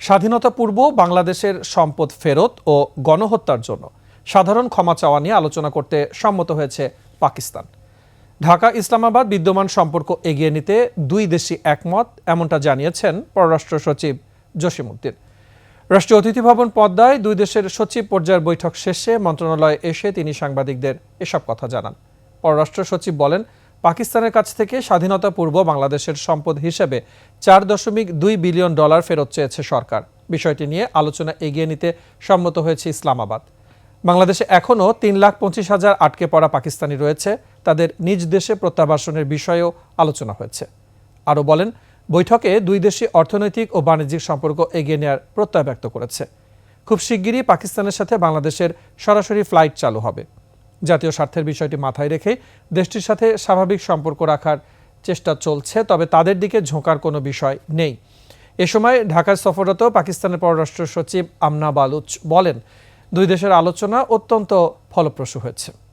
স্বাধীনতা পূর্ব বাংলাদেশের সম্পদ ফেরত ও গণহত্যার জন্য সাধারণ ক্ষমা চাওয়া নিয়ে আলোচনা করতে সম্মত হয়েছে পাকিস্তান। ঢাকা ইসলামাবাদ বিদ্যমান সম্পর্ক এগিয়ে নিতে দুই দেশই একমত, এমনটা জানিয়েছেন পররাষ্ট্র সচিব জসিমউদ্দিন। রাষ্ট্রীয় অতিথি ভবন পদ্মায় দুই দেশের সচিব পর্যায়ের বৈঠক শেষে মন্ত্রণালয়ে এসে তিনি সাংবাদিকদের এসব কথা জানান। পররাষ্ট্র সচিব বলেন পাকিস্তানের কাছ থেকে স্বাধীনতা পূর্ব বাংলাদেশের সম্পদ হিসেবে চার দশমিক দুই বিলিয়ন ডলার ফেরত চেয়েছে সরকার। বিষয়টি নিয়ে আলোচনা এগিয়ে নিতে সম্মত হয়েছে ইসলামাবাদ। বাংলাদেশে এখনও তিন লাখ পঁচিশ হাজার আটকে পড়া পাকিস্তানি রয়েছে। তাদের নিজ দেশে প্রত্যাবাসনের বিষয়েও আলোচনা হয়েছে। আরও বলেন, বৈঠকে দুই দেশই অর্থনৈতিক ও বাণিজ্যিক সম্পর্ক এগিয়ে নেওয়ার প্রত্যয় ব্যক্ত করেছে। খুব শিগগিরই পাকিস্তানের সাথে বাংলাদেশের সরাসরি ফ্লাইট চালু হবে। জাতীয় স্বার্থের বিষয়টি মাথায় রেখে দেশটির সাথে স্বাভাবিক সম্পর্ক রাখার চেষ্টা চলছে, তবে তাদের দিকে ঝোঁকার কোনো বিষয় নেই। এ সময় ঢাকায় সফররত পাকিস্তানের পররাষ্ট্র সচিব আমনা বালুচ বলেন, দুই দেশের আলোচনা অত্যন্ত ফলপ্রসূ হয়েছে।